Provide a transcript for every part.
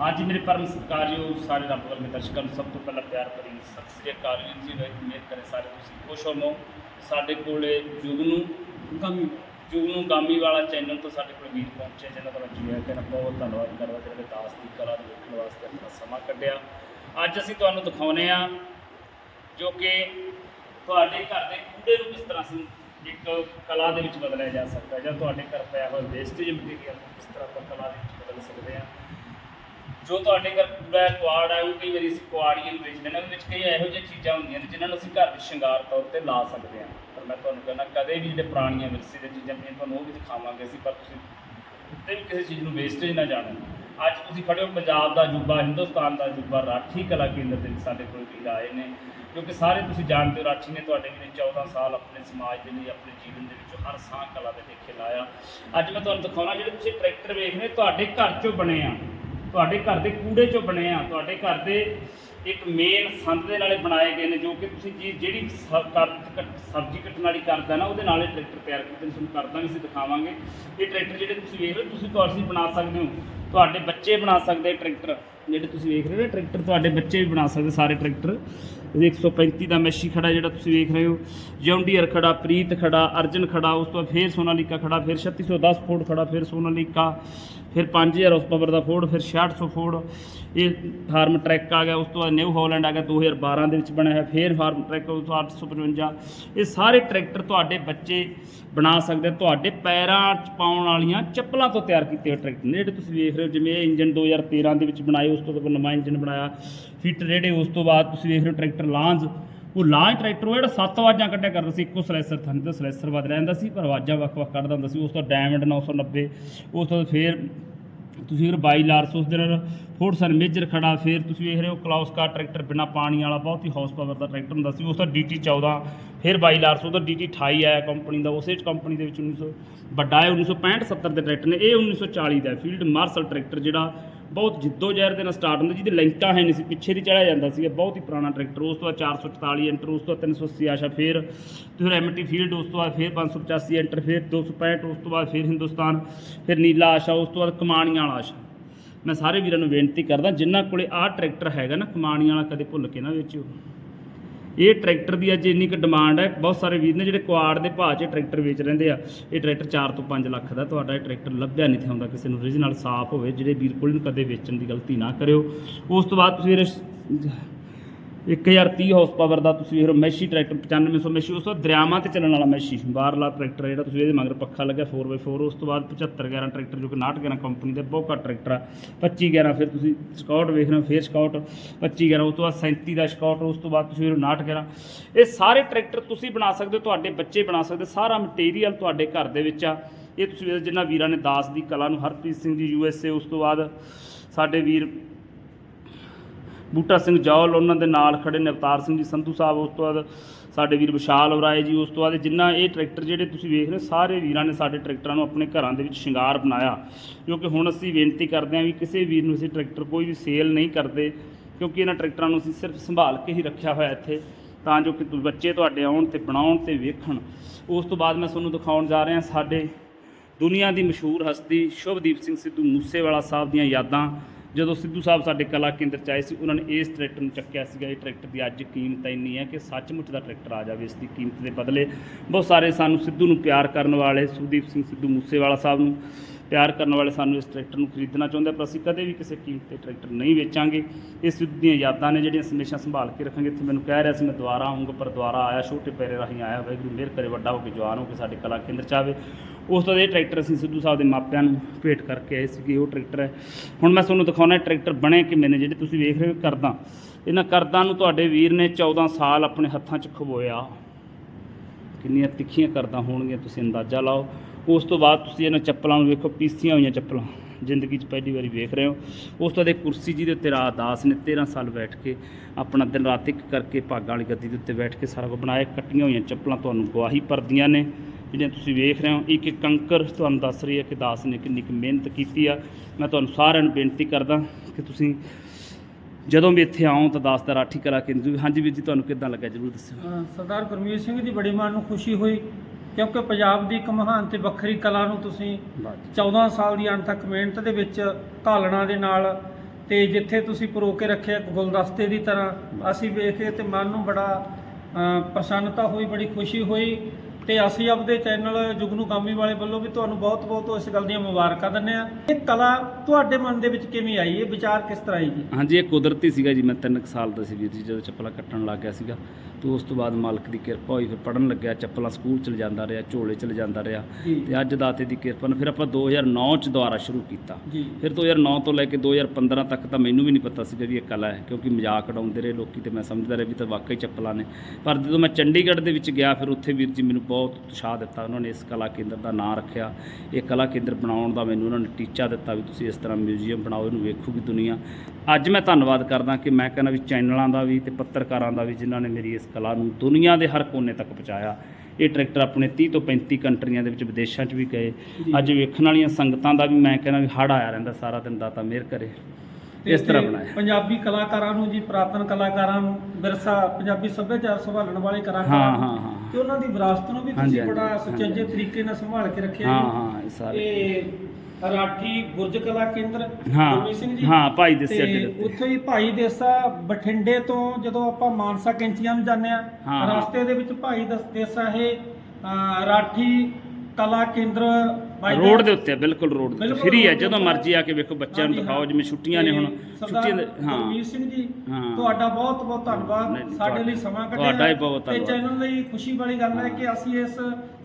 ਹਾਂਜੀ ਮੇਰੇ ਪਰਮ ਸਤਿਕਾਰਯੋਗ ਸਾਰੇ ਰੱਬ ਵਰਗੇ ਦਰਸ਼ਕਾਂ ਨੂੰ ਸਭ ਤੋਂ ਪਹਿਲਾਂ ਪਿਆਰ ਭਰੀ ਸਤਿ ਸ੍ਰੀ ਅਕਾਲ ਜੀ। ਵਾਹਿਗੁਰੂ ਮਿਹਰ ਕਰੇ ਸਾਰੇ ਤੁਸੀਂ ਖੁਸ਼ ਹੋਵੋ ਸਾਡੇ ਕੋਲੇ ਜੁਗਨੂ ਗਮੀ। ਜੁਗਨੂ ਗਾਮੀ ਵਾਲਾ ਚੈਨਲ ਤੋਂ ਸਾਡੇ ਕੋਲ ਵੀਰ ਪਹੁੰਚੇ ਜਿਨ੍ਹਾਂ ਦਾ ਜੁੜਿਆ ਕਿ ਬਹੁਤ ਧੰਨਵਾਦ ਕਰਦਾ ਜਿਹੜੇ ਦਾਸ ਦੀ ਕਲਾ ਨੂੰ ਵੇਖਣ ਵਾਸਤੇ ਆਪਣਾ ਸਮਾਂ ਕੱਢਿਆ। ਅੱਜ ਅਸੀਂ ਤੁਹਾਨੂੰ ਦਿਖਾਉਨੇ ਆ ਜੋ ਕਿ ਤੁਹਾਡੇ ਘਰ ਦੇ ਕੂੜੇ ਨੂੰ ਕਿਸ ਤਰ੍ਹਾਂ ਇੱਕ ਕਲਾ ਦੇ ਵਿੱਚ ਬਦਲਿਆ ਜਾ ਸਕਦਾ ਜਾਂ ਤੁਹਾਡੇ ਘਰ ਪਿਆ ਹੋਇਆ ਵੇਸਟੇਜ ਮਟੀਰੀਅਲ ਨੂੰ ਕਿਸ ਤਰ੍ਹਾਂ ਆਪਾਂ ਕਲਾ ਦੇ ਵਿੱਚ ਬਦਲ ਸਕਦੇ ਹਾਂ। ਜੋ ਤੁਹਾਡੇ ਘਰ ਕੂੜਾ ਕੁਆੜ ਹੈ ਉਹ ਕਈ ਵਾਰੀ ਅਸੀਂ ਕੁਆੜੀਆਂ ਨੂੰ ਵੇਚਦੇ ਨੇ, ਉਹਦੇ ਵਿੱਚ ਕਈ ਇਹੋ ਜਿਹੀਆਂ ਚੀਜ਼ਾਂ ਹੁੰਦੀਆਂ ਨੇ ਜਿਨ੍ਹਾਂ ਨੂੰ ਅਸੀਂ ਘਰ ਵਿੱਚ ਸ਼ਿੰਗਾਰ ਤੌਰ ਤੇ ਲਾ ਸਕਦੇ ਹਾਂ। ਪਰ ਮੈਂ ਤੁਹਾਨੂੰ ਕਹਿੰਦਾ, ਕਦੇ ਵੀ ਜਿਹੜੇ ਪੁਰਾਣੀਆਂ ਵਿਰਸੇ ਦੀਆਂ ਚੀਜ਼ਾਂ ਪਈਆਂ, ਤੁਹਾਨੂੰ ਉਹ ਵੀ ਦਿਖਾਵਾਂਗੇ ਅਸੀਂ, ਪਰ ਤੁਸੀਂ ਕਿਤੇ ਵੀ ਕਿਸੇ ਚੀਜ਼ ਨੂੰ ਵੇਸਟੇਜ ਨਾ ਜਾਣੋ। ਅੱਜ ਤੁਸੀਂ ਖੜੇ ਹੋ ਪੰਜਾਬ ਦਾ ਅਜੂਬਾ, ਹਿੰਦੁਸਤਾਨ ਦਾ ਅਜੂਬਾ ਰਾਠੀ ਕਲਾ ਕੇਂਦਰ ਦੇ ਵਿੱਚ ਸਾਡੇ ਕੋਲ ਵੀ ਆਏ ਨੇ, ਕਿਉਂਕਿ ਸਾਰੇ ਤੁਸੀਂ ਜਾਣਦੇ ਹੋ ਰਾਠੀ ਨੇ ਤੁਹਾਡੇ ਵੀ 14 ਸਾਲ ਆਪਣੇ ਸਮਾਜ ਦੇ ਲਈ, ਆਪਣੇ ਜੀਵਨ ਦੇ ਵਿੱਚੋਂ ਹਰ ਸਾਹ ਕਲਾ ਦੇ ਲੇਖੇ ਲਾਇਆ। ਅੱਜ ਮੈਂ ਤੁਹਾਨੂੰ ਦਿਖਾਉਣਾ, ਜਿਹੜੇ ਤੁਸੀਂ ਟਰੈਕਟਰ ਵੇਖ ਰਹੇ ਤੁਹਾਡੇ ਘਰ ਚੋਂ ਬਣੇ ਆ। ਤੁਹਾਡੇ ਘਰ ਦੇ ਕੂੜੇ ਚੋਂ ਬਣੇ ਆ, ਤੁਹਾਡੇ ਘਰ ਦੇ ਇੱਕ ਮੇਨ ਸੰਦ ਦੇ ਨਾਲੇ ਬਣਾਏ ਗਏ ਨੇ, ਜੋ ਕਿ ਤੁਸੀਂ ਜੀ ਜਿਹੜੀ ਸ- ਕਰ- ਕੱਟ- ਸਬਜ਼ੀ ਕੱਟਣ ਵਾਲੀ ਕਰਦਾ ਨਾ, ਉਹਦੇ ਨਾਲ ਇਹ ਟਰੈਕਟਰ ਤਿਆਰ ਕੀਤੇ ਨੇ, ਤੁਹਾਨੂੰ ਕਰਦਾ ਵੀ ਅਸੀਂ ਦਿਖਾਵਾਂਗੇ। ਇਹ ਟਰੈਕਟਰ ਜਿਹੜੇ ਤੁਸੀਂ ਵੇਖ ਰਹੇ ਹੋ, ਤੁਸੀਂ ਤੁਸੀਂ ਬਣਾ ਸਕਦੇ ਹੋ। ਤੁਹਾਡੇ ਬੱਚੇ ਬਣਾ ਸਕਦੇ ਟਰੈਕਟਰ। ਜਿਹੜੇ ਤੁਸੀਂ ਵੇਖ ਰਹੇ ਹੋ ਨਾ, ਟਰੈਕਟਰ ਤੁਹਾਡੇ ਬੱਚੇ ਵੀ ਬਣਾ ਸਕਦੇ ਸਾਰੇ ਟਰੈਕਟਰ। ਇਹਦੇ 135 ਦਾ ਮੈਸ਼ੀ ਖੜਾ ਜਿਹੜਾ ਤੁਸੀਂ ਵੇਖ ਰਹੇ ਹੋ। ਜੌਂਡੀਅਰ ਖੜਾ, ਪ੍ਰੀਤ ਖੜਾ, ਅਰਜਨ ਖੜਾ, ਉਸ ਤੋਂ ਬਾਅਦ ਫੇਰ ਸੋਨਾਲੀਕਾ ਖੜਾ, ਫਿਰ 3610 ਫੋਰਡ ਖੜਾ, ਫਿਰ ਸੋਨਾਲੀਕਾ। ਫਿਰ 5000 ਉਸ ਪਾਵਰ ਦਾ ਫੋਰਡ, ਫਿਰ 6600 ਫੋਰਡ। ਇਹ ਫਾਰਮ ਟਰੈਕ ਆ ਗਿਆ, ਉਸ ਤੋਂ ਬਾਅਦ ਨਿਊ ਹਾਲੈਂਡ ਆ ਗਿਆ 2012 ਦੇ ਵਿੱਚ ਬਣਿਆ ਹੈ ਫਿਰ ਫਾਰਮ ਟਰੈਕ ਉਸ ਤੋਂ 855 ਇਹ ਸਾਰੇ ਟਰੈਕਟਰ ਤੁਹਾਡੇ ਬੱਚੇ ਬਣਾ ਸਕਦੇ ਤੁਹਾਡੇ ਪੈਰਾਂ 'ਚ ਪਾਉਣ ਵਾਲੀਆਂ ਚੱਪਲਾਂ ਤੋਂ ਤਿਆਰ ਕੀਤੇ ਹੋਏ ਟਰੈਕਟਰ ਨੇ, ਜਿਹੜੇ ਤੁਸੀਂ ਵੇਖ ਰਹੇ ਹੋ, ਜਿਵੇਂ ਇਹ ਇੰਜਨ 2013 ਦੇ ਵਿੱਚ ਬਣਾਏ, ਉਸ ਤੋਂ ਬਾਅਦ ਨਵਾਂ ਇੰਜਨ ਬਣਾਇਆ, ਫਿੱਟ ਰੇੜੇ, ਉਸ ਤੋਂ ਬਾਅਦ ਤੁਸੀਂ ਵੇਖ ਰਹੇ ਹੋ ਟਰੈਕਟਰ ਲਾਂਝ ਉਹ ਲਾਂਜ ਟਰੈਕਟਰ ਉਹ ਜਿਹੜਾ ਸੱਤ ਆਵਾਜ਼ਾਂ ਕੱਢਿਆ ਕਰਦਾ ਸੀ, ਇੱਕੋ ਸਲੈਸਰ ਥਾਂ ਤੇ ਸਲੈਸਰ ਵੱਧ ਰਹਿੰਦਾ ਸੀ, ਪਰ ਆਵਾਜ਼ਾਂ ਵੱਖ-ਵੱਖ ਕੱਢਦਾ ਹੁੰਦਾ ਸੀ, ਉਸ ਤੋਂ ਡਾਇਮੰਡ 990 ਉਸ ਤੋਂ ਫਿਰ ਤੁਸੀਂ ਫਿਰ ਬਾਈ ਲਾਰਸ ਉਸ ਦੇ ਨਾਲ ਫੋਰਡ ਮੇਜਰ ਖੜਾ, ਫਿਰ ਤੁਸੀਂ ਵੇਖ ਰਹੇ ਹੋ ਕਲਾਉਸਕਾ ਟਰੈਕਟਰ ਬਿਨਾ ਪਾਣੀ ਵਾਲਾ, ਬਹੁਤ ਹੀ ਹਾਊਸ ਪਾਵਰ ਦਾ ਟਰੈਕਟਰ ਹੁੰਦਾ ਸੀ, ਉਸ ਦਾ ਡੀਟੀ 14 ਫਿਰ ਬਾਈ ਲਾਰਸ ਉਹਦਾ ਡੀਟੀ 28 ਆਇਆ ਕੰਪਨੀ ਦਾ, ਉਸੇ ਕੰਪਨੀ ਦੇ ਵਿੱਚ 1900 ਵੱਡਾ ਹੈ 1965 70 ਦੇ ਟਰੈਕਟਰ ਨੇ, ਇਹ 1940 ਦਾ ਫੀਲਡ ਮਾਰਸ਼ਲ ਟਰੈਕਟਰ ਜਿਹੜਾ ਬਹੁਤ ਜਿੱਦੋ ਜ਼ਹਿਰ ਦੇ ਨਾਲ ਸਟਾਰਟ ਹੁੰਦਾ ਜਿਹਦੇ ਲੈਂਕਾਂ ਹੈ ਨਹੀਂ ਸੀ, ਪਿੱਛੇ ਦੀ ਚੜਿਆ ਜਾਂਦਾ ਸੀ ਬਹੁਤ ਹੀ ਪੁਰਾਣਾ ਟਰੈਕਟਰ ਉਸ ਤੋਂ ਬਾਅਦ 444 ਐਂਟਰ ਉਸ ਤੋਂ ਬਾਅਦ 380 ਆਸ਼ਾ ਫਿਰ ਫਿਰ ਐਮਟੀ ਫੀਲਡ ਉਸ ਤੋਂ ਬਾਅਦ ਫਿਰ 585 ਐਂਟਰ ਫਿਰ 265 ਉਸ ਤੋਂ ਬਾਅਦ ਫਿਰ ਹਿੰਦੁਸਤਾਨ, ਫਿਰ ਨੀਲਾ ਆਸ਼ਾ, ਉਸ ਤੋਂ ਬਾਅਦ ਕਮਾਣੀਆਂ ਵਾਲਾ ਆਸ਼ਾ। ਮੈਂ ਸਾਰੇ ਵੀਰਾਂ ਨੂੰ ਬੇਨਤੀ ਕਰਦਾ, ਜਿਨ੍ਹਾਂ ਕੋਲੇ ਆਹ ਟਰੈਕਟਰ ਹੈਗਾ ਨਾ, ਕਮਾਣੀਆਂ ਵਾਲਾ ਕਦੇ ਭੁੱਲ ਕੇ ਨਾ ਵੇਚਿਓ। ਇਹ ਟਰੈਕਟਰ ਦੀ ਅੱਜ ਇੰਨੀ ਕੁ ਡਿਮਾਂਡ ਹੈ, ਬਹੁਤ ਸਾਰੇ ਵੀਰ ਨੇ ਜਿਹੜੇ ਕੁਆੜ ਦੇ ਭਾਅ 'ਚ ਟਰੈਕਟਰ ਵੇਚ ਰਹਿੰਦੇ ਆ। ਇਹ ਟਰੈਕਟਰ 4 ਤੋਂ 5 ਲੱਖ ਦਾ, ਤੁਹਾਡਾ ਇਹ ਟਰੈਕਟਰ ਲੱਭਿਆ ਨਹੀਂ ਥਾਉਂਦਾ ਕਿਸੇ ਨੂੰ ਓਰੀਜਨਲ ਸਾਫ਼ ਹੋਵੇ, ਜਿਹੜੇ ਵੀਰ ਕੋਲ ਨੂੰ ਕਦੇ ਵੇਚਣ ਦੀ ਗਲਤੀ ਨਾ ਕਰਿਓ। ਉਸ ਤੋਂ ਬਾਅਦ ਤੁਸੀਂ 1030 ਹਾਰਸ ਪਾਵਰ ਦਾ ਤੁਸੀਂ ਵੇਖ ਰਹੇ ਮੈਸ਼ੀ ਟਰੈਕਟਰ 9500 ਮੈਸ਼ੀ, ਉਸ ਤੋਂ ਬਾਅਦ ਦਰਿਆਵਾਂ ਤੇ ਚੱਲਣ ਵਾਲਾ ਮੈਸ਼ੀ, ਬਾਹਰਲਾ ਟਰੈਕਟਰ ਜਿਹੜਾ ਤੁਸੀਂ ਇਹਦੇ ਮਗਰ ਪੱਖਾ ਲੱਗਿਆ 4x4 ਉਸ ਤੋਂ ਬਾਅਦ 7511 ਟਰੈਕਟਰ ਜੋ ਕਿ 6911 ਕੰਪਨੀ ਦੇ ਬਹੁਤ ਘੱਟ ਟਰੈਕਟਰ ਆ 2511 ਫਿਰ ਤੁਸੀਂ ਸਕਾਟ ਵੇਖ ਰਹੇ ਹੋ ਫਿਰ ਸਕਾਟ 2511 ਉਸ ਤੋਂ ਬਾਅਦ 37 ਦਾ ਸਕਾਟ, ਉਸ ਤੋਂ ਬਾਅਦ ਤੁਸੀਂ ਵੇਖ ਰਹੇ ਹੋ 6911 ਇਹ ਸਾਰੇ ਟਰੈਕਟਰ ਤੁਸੀਂ ਬਣਾ ਸਕਦੇ ਹੋ, ਤੁਹਾਡੇ ਬੱਚੇ ਬਣਾ ਸਕਦੇ, ਸਾਰਾ ਮਟੀਰੀਅਲ ਤੁਹਾਡੇ ਘਰ ਦੇ ਵਿੱਚ ਆ। ਇਹ ਤੁਸੀਂ ਵੇਖ ਜਿਨ੍ਹਾਂ ਵੀਰਾਂ ਨੇ ਦਾਸ ਦੀ ਕਲਾ ਨੂੰ, ਹਰਪ੍ਰੀਤ ਸਿੰਘ ਜੀ ਯੂਐਸਏ ਉਸ ਤੋਂ ਬਾਅਦ ਸਾਡੇ ਵੀਰ ਬੂਟਾ ਸਿੰਘ ਜੌਲ ਉਹਨਾਂ ਦੇ ਨਾਲ ਖੜੇ ਨੇ ਅਵਤਾਰ ਸਿੰਘ ਜੀ ਸੰਧੂ ਸਾਹਿਬ ਉਸ ਤੋਂ ਬਾਅਦ ਸਾਡੇ ਵੀਰ ਵਿਸ਼ਾਲ ਉਰਾਏ ਜੀ ਉਸ ਤੋਂ ਬਾਅਦ ਜਿੰਨਾ ਇਹ ਟਰੈਕਟਰ ਜਿਹੜੇ ਤੁਸੀਂ ਵੇਖ ਰਹੇ ਹੋ, ਸਾਰੇ ਵੀਰਾਂ ਨੇ ਸਾਡੇ ਟਰੈਕਟਰਾਂ ਨੂੰ ਆਪਣੇ ਘਰਾਂ ਦੇ ਵਿੱਚ ਸ਼ਿੰਗਾਰ ਬਣਾਇਆ। ਕਿਉਂਕਿ ਹੁਣ ਅਸੀਂ ਬੇਨਤੀ ਕਰਦੇ ਹਾਂ ਵੀ ਕਿਸੇ ਵੀਰ ਨੂੰ ਅਸੀਂ ਟਰੈਕਟਰ ਕੋਈ ਵੀ ਸੇਲ ਨਹੀਂ ਕਰਦੇ ਕਿਉਂਕਿ ਇਹਨਾਂ ਟਰੈਕਟਰਾਂ ਨੂੰ ਅਸੀਂ ਸਿਰਫ ਸੰਭਾਲ ਕੇ ਹੀ ਰੱਖਿਆ ਹੋਇਆ ਇੱਥੇ ਤਾਂ ਜੋ ਕਿ ਬੱਚੇ ਤੁਹਾਡੇ ਆਉਣ ਤੇ ਬਣਾਉਣ ਤੇ ਵੇਖਣ। ਉਸ ਤੋਂ ਬਾਅਦ ਮੈਂ ਤੁਹਾਨੂੰ ਦਿਖਾਉਣ ਜਾ ਰਿਹਾ ਸਾਡੇ ਦੁਨੀਆ ਦੀ ਮਸ਼ਹੂਰ ਹਸਤੀ ਸ਼ੁਭਦੀਪ ਸਿੰਘ ਸਿੱਧੂ ਮੂਸੇਵਾਲਾ ਸਾਹਿਬ ਦੀਆਂ ਯਾਦਾਂ। ਜਦੋਂ ਸਿੱਧੂ ਸਾਹਿਬ ਸਾਡੇ ਕਲਾ ਕੇਂਦਰ ਚ ਆਏ ਸੀ, ਉਹਨਾਂ ਨੇ ਇਸ ਟਰੈਕਟਰ ਨੂੰ ਚੱਕਿਆ ਸੀਗਾ। ਇਹ ਟਰੈਕਟਰ ਦੀ ਅੱਜ ਕੀਮਤ ਇੰਨੀ ਹੈ ਕਿ ਸੱਚਮੁੱਚ ਦਾ ਟਰੈਕਟਰ ਆ ਜਾਵੇ, ਇਸ ਦੀ ਕੀਮਤ ਦੇ ਬਦਲੇ ਬਹੁਤ ਸਾਰੇ ਸਾਨੂੰ ਸਿੱਧੂ ਨੂੰ ਪਿਆਰ ਕਰਨ ਵਾਲੇ ਸੁਖਦੀਪ ਸਿੰਘ ਸਿੱਧੂ ਮੂਸੇਵਾਲਾ ਸਾਹਿਬ ਨੂੰ ਪਿਆਰ ਕਰਨ ਵਾਲੇ ਸਾਨੂੰ ਇਸ ਟਰੈਕਟਰ ਨੂੰ ਖਰੀਦਣਾ ਚਾਹੁੰਦੇ ਪਰ ਅਸੀਂ ਕਦੇ ਵੀ ਕਿਸੇ ਕੀਮਤ ਤੇ ਟਰੈਕਟਰ ਨਹੀਂ ਵੇਚਾਂਗੇ। ਇਹ ਸਿੱਧੂ ਦੀਆਂ ਯਾਦਾਂ ਨੇ ਜਿਹੜੀਆਂ ਹਮੇਸ਼ਾ ਸੰਭਾਲ ਕੇ ਰੱਖਾਂਗੇ। ਇੱਥੇ ਮੈਨੂੰ ਕਹਿ ਰਿਹਾ ਸੀ, ਮੈਂ ਦੁਬਾਰਾ ਆਉਂਗਾ ਪਰ ਦੁਬਾਰਾ ਆਇਆ, ਛੋਟੇ ਪੈਰੇ ਰਾਹੀਂ ਆਇਆ ਵਾਹਿਗੁਰੂ ਮਿਹਰ ਕਰੇ, ਵੱਡਾ ਹੋ ਕੇ ਜਵਾਨ ਹੋ ਕੇ ਸਾਡੇ ਕਲਾ ਕੇਂਦਰ ਚ ਆਵੇ। ਉਸ ਤੋਂ ਬਾਅਦ ਇਹ ਟਰੈਕਟਰ ਅਸੀਂ ਸਿੱਧੂ ਸਾਹਿਬ ਦੇ ਮਾਪਿਆਂ ਨੂੰ ਭੇਟ ਕਰਕੇ ਆਏ ਸੀਗੇ, ਉਹ ਟਰੈਕਟਰ ਹੈ। ਹੁਣ ਮੈਂ ਤੁਹਾਨੂੰ ਦਿਖਾਉਣਾ ਟਰੈਕਟਰ ਬਣੇ ਕਿਵੇਂ ਨੇ, ਜਿਹੜੇ ਤੁਸੀਂ ਵੇਖ ਰਹੇ ਹੋ ਕਰਦਾਂ। ਇਹਨਾਂ ਕਰਦਾਂ ਨੂੰ ਤੁਹਾਡੇ ਵੀਰ ਨੇ 14 ਸਾਲ ਆਪਣੇ ਹੱਥਾਂ 'ਚ ਖਵੋਇਆ। ਕਿੰਨੀਆਂ ਤਿੱਖੀਆਂ ਕਰਦਾਂ ਹੋਣਗੀਆਂ, ਤੁਸੀਂ ਅੰਦਾਜ਼ਾ ਲਾਓ। ਉਸ ਤੋਂ ਬਾਅਦ ਤੁਸੀਂ ਇਹਨਾਂ ਚੱਪਲਾਂ ਨੂੰ ਵੇਖੋ ਪੀਸੀਆਂ ਹੋਈਆਂ ਚੱਪਲਾਂ ਜ਼ਿੰਦਗੀ 'ਚ ਪਹਿਲੀ ਵਾਰੀ ਵੇਖ ਰਹੇ ਹੋ। ਉਸ ਤੋਂ ਬਾਅਦ ਇਹ ਕੁਰਸੀ ਜਿਹਦੇ ਉੱਤੇ ਰਾਤ ਦਾਸ ਨੇ 13 ਸਾਲ ਬੈਠ ਕੇ ਆਪਣਾ ਦਿਨ ਰਾਤ ਇੱਕ ਕਰਕੇ ਭਾਗਾਂ ਵਾਲੀ ਗੱਦੀ ਦੇ ਉੱਤੇ ਬੈਠ ਕੇ ਸਾਰਾ ਕੁਝ ਬਣਾਇਆ। ਕੱਟੀਆਂ ਹੋਈਆਂ ਚੱਪਲਾਂ ਤੁਹਾਨੂੰ ਗਵਾਹੀ ਭਰਦੀਆਂ ਨੇ ਜਿਹੜੀਆਂ ਤੁਸੀਂ ਵੇਖ ਰਹੇ ਹੋ। ਇੱਕ ਇੱਕ ਕੰਕਰ ਤੁਹਾਨੂੰ ਦੱਸ ਰਹੀ ਹੈ ਕਿ ਦਾਸ ਨੇ ਕਿੰਨੀ ਕੁ ਮਿਹਨਤ ਕੀਤੀ ਆ। ਮੈਂ ਤੁਹਾਨੂੰ ਸਾਰਿਆਂ ਨੂੰ ਬੇਨਤੀ ਕਰਦਾ ਕਿ ਤੁਸੀਂ ਜਦੋਂ ਵੀ ਇੱਥੇ ਆਓ ਤਾਂ ਦਾਸ ਦਾ ਰਾਠੀ ਕਲਾ ਕੇਂਦਰ। ਹਾਂਜੀ ਵੀਰ ਜੀ ਤੁਹਾਨੂੰ ਕਿੱਦਾਂ ਲੱਗਾ ਜਰੂਰ ਦੱਸਿਓ। ਅ, ਸਰਦਾਰ ਗੁਰਮੀਤ ਸਿੰਘ ਜੀ ਬੜੀ ਮਨ ਨੂੰ ਖੁਸ਼ੀ ਹੋਈ। ਕਿਉਂਕਿ ਪੰਜਾਬ ਦੀ ਇੱਕ ਮਹਾਨ ਤੇ ਵੱਖਰੀ ਕਲਾ ਨੂੰ ਤੁਸੀਂ 14 ਸਾਲ ਦੀ ਅਣਥੱਕ ਮਿਹਨਤ ਦੇ ਵਿੱਚ ਧਾਲਣਾ ਦੇ ਨਾਲ ਤੇ ਜਿੱਥੇ ਤੁਸੀਂ ਪਰੋ ਕੇ ਰੱਖਿਆ ਇੱਕ ਗੁਲਦਸਤੇ ਦੀ ਤਰ੍ਹਾਂ ਅਸੀਂ ਵੇਖ ਕੇ ਤੇ ਮਨ ਨੂੰ ਬੜਾ ਪ੍ਰਸੰਨਤਾ ਹੋਈ ਬੜੀ ਖੁਸ਼ੀ ਹੋਈ ਤੇ ਅਸੀਂ ਆਪਦੇ ਚੈਨਲ ਜੁਗਨੂ ਕਾਮੀ ਵਾਲੇ ਵੱਲੋਂ ਵੀ ਤੁਹਾਨੂੰ ਬਹੁਤ-ਬਹੁਤ ਇਸ ਗੱਲ ਦੀਆਂ ਮੁਬਾਰਕਾਂ ਦਿੰਦੇ ਆ ਇਹ ਕਲਾ ਤੁਹਾਡੇ ਮਨ ਦੇ ਵਿੱਚ ਕਿਵੇਂ ਆਈ? ਇਹ ਵਿਚਾਰ ਕਿਸ ਤਰ੍ਹਾਂ ਆਈ ਜੀ? ਹਾਂਜੀ ਇਹ ਕੁਦਰਤੀ ਸੀਗਾ ਜੀ ਮੈਂ 3 ਸਾਲ ਦਾ ਸੀ ਵੀਰ ਜੀ ਜਦੋਂ ਚੱਪਲਾਂ ਕੱਟਣ ਲੱਗ ਗਿਆ ਸੀਗਾ। ਤੇ ਉਸ ਤੋਂ ਬਾਅਦ ਮਾਲਕ ਦੀ ਕਿਰਪਾ ਹੋਈ ਫਿਰ ਪੜਨ ਲੱਗਿਆ ਚੱਪਲਾਂ ਸਕੂਲ ਚ ਜਾਂਦਾ ਰਿਹਾ ਝੋਲੇ ਚ ਜਾਂਦਾ ਰਿਹਾ ਤੇ ਅੱਜ ਦਾਤੇ ਦੀ ਕਿਰਪਾ ਨਾਲ ਫਿਰ ਆਪਾਂ 2009 ਚ ਦੁਬਾਰਾ ਸ਼ੁਰੂ ਕੀਤਾ। ਫਿਰ 2009 ਤੋਂ ਲੈ ਕੇ 2015 ਤੱਕ ਤਾਂ ਮੈਨੂੰ ਵੀ ਨਹੀਂ ਪਤਾ ਸੀਗਾ ਵੀ ਇਹ ਕਲਾ ਹੈ ਕਿਉਂਕਿ ਮਜ਼ਾਕ ਉਡਾਉਂਦੇ ਰਹੇ ਲੋਕੀ ਤੇ ਮੈਂ ਸਮਝਦਾ ਰਿਹਾ ਵੀ ਤਾਂ ਵਾਕਈ ਚੱਪਲਾਂ ਨੇ। ਪਰ ਜਦੋਂ ਮੈਂ ਚੰਡੀਗੜ੍ਹ ਦੇ ਵਿੱਚ ਗਿਆ ਫਿਰ ਉੱਥੇ ਵੀਰ ਜੀ ਮੈਨੂੰ ਬਹੁਤ ਉਤਸ਼ਾਹ ਦਿੱਤਾ ਉਹਨਾਂ ਨੇ ਇਸ ਕਲਾ ਕੇਂਦਰ ਦਾ ਨਾਂ ਰੱਖਿਆ। ਇਹ ਕਲਾ ਕੇਂਦਰ ਬਣਾਉਣ ਦਾ ਮੈਨੂੰ ਉਹਨਾਂ ਨੇ ਟੀਚਾ ਦਿੱਤਾ ਵੀ ਤੁਸੀਂ ਇਸ ਤਰ੍ਹਾਂ ਮਿਊਜ਼ੀਅਮ ਬਣਾਓ ਇਹਨੂੰ ਵੇਖੂਗੀ ਦੁਨੀਆ। ਅੱਜ ਮੈਂ ਧੰਨਵਾਦ ਕਰਦਾ ਕਿ ਮੈਂ ਕਹਿੰਦਾ ਵੀ ਚੈਨਲਾਂ ਦਾ ਵੀ ਤੇ ਪੱਤਰਕਾਰਾਂ ਦਾ ਵੀ ਜਿਨ੍ਹਾਂ ਨੇ ਮੇਰੀ ਇਸ ਕਲਾ ਨੂੰ ਦੁਨੀਆ ਦੇ ਹਰ ਕੋਨੇ ਤੱਕ ਪਹੁੰਚਾਇਆ। ਇਹ ਟਰੈਕਟਰ ਆਪਣੇ 30 ਤੋਂ 35 ਕੰਟਰੀਆਂ ਦੇ ਵਿੱਚ ਵਿਦੇਸ਼ਾਂ 'ਚ ਵੀ ਗਏ। ਅੱਜ ਵੇਖਣ ਵਾਲੀਆਂ ਸੰਗਤਾਂ ਦਾ ਵੀ ਮੈਂ ਕਹਿੰਦਾ ਵੀ ਹੜ ਆਇਆ ਰਹਿੰਦਾ ਸਾਰਾ ਦਿਨ ਦਾਤਾ ਮਿਹਰ ਕਰੇ। ਇਸ ਤਰ੍ਹਾਂ ਬਣਾਇਆ। ਪੰਜਾਬੀ ਕਲਾਕਾਰਾਂ ਨੂੰ ਜੀ ਪ੍ਰਾਤਨ ਕਲਾਕਾਰਾਂ ਨੂੰ ਵਿਰਸਾ ਪੰਜਾਬੀ ਸੱਭਿਆਚਾਰ ਸੰਭਾਲਣ ਵਾਲੇ ਹਾਂ ਕਲਾਕਾਰ ਹਾਂ ਹਾਂ ਤੇ ਉਹਨਾਂ ਦੀ ਵਿਰਾਸਤ ਨੂੰ ਵੀ ਤੁਸੀਂ ਬੜਾ ਸੁਚੱਜੇ। ਤਰੀਕੇ ਨਾਲ ਸੰਭਾਲ ਕੇ ਰੱਖਿਆ ਹਾਂ ਜੀ। ਹਾਂ ਇਹ ਸਾਰੇ। ਇਹ ਰਾਠੀ ਗੁਰਜ ਕਲਾ ਕੇਂਦਰ ਹਾਂ ਗੁਰਮੀਤ ਸਿੰਘ ਜੀ ਹਾਂ ਭਾਈ ਦੇ ਸਿਰ ਤੇ ਦੇ ਉੱਤੇ ਉੱਥੇ ਹੀ ਭਾਈ ਦੇਸਾ ਬਠਿੰਡੇ ਤੋਂ ਜਦੋਂ ਆਪਾਂ ਮਾਨਸਾ ਕੈਂਚੀਆਂ ਨੂੰ ਜਾਂਦੇ ਆ। ਰਸਤੇ ਦੇ ਵਿੱਚ ਭਾਈ ਦਸ- ਦੇਸਾ ਇਹ ਰਾਠੀ ਕਲਾ ਕੇਂਦਰ ਰੋਡ ਦੇ ਉੱਤੇ ਬਿਲਕੁਲ ਰੋਡ ਦੇ ਫ੍ਰੀ ਹੈ ਜਦੋਂ। ਮਰਜ਼ੀ ਆ ਕੇ ਵੇਖੋ ਬੱਚਿਆਂ ਨੂੰ ਦਿਖਾਓ। ਜਿਵੇਂ ਛੁੱਟੀਆਂ ਨੇ ਹੁਣ ਤੇ ਛੁੱਟੀਆਂ ਦੇ ਹਾਂ। ਗੁਰਮੀਤ ਸਿੰਘ ਜੀ। ਤੁਹਾਡਾ ਬਹੁਤ ਬਹੁਤ ਧੰਨਵਾਦ। ਸਾਡੇ ਲਈ ਸਮਾਂ ਕੱਢਿਆ। ਤੁਹਾਡਾ ਹੀ ਬਹੁਤ ਤੇ ਧੰਨਵਾਦ। ਚੈਨਲ ਲਈ ਖੁਸ਼ੀ ਵਾਲੀ ਗੱਲ ਹੈ ਕਿ ਅਸੀਂ ਇਸ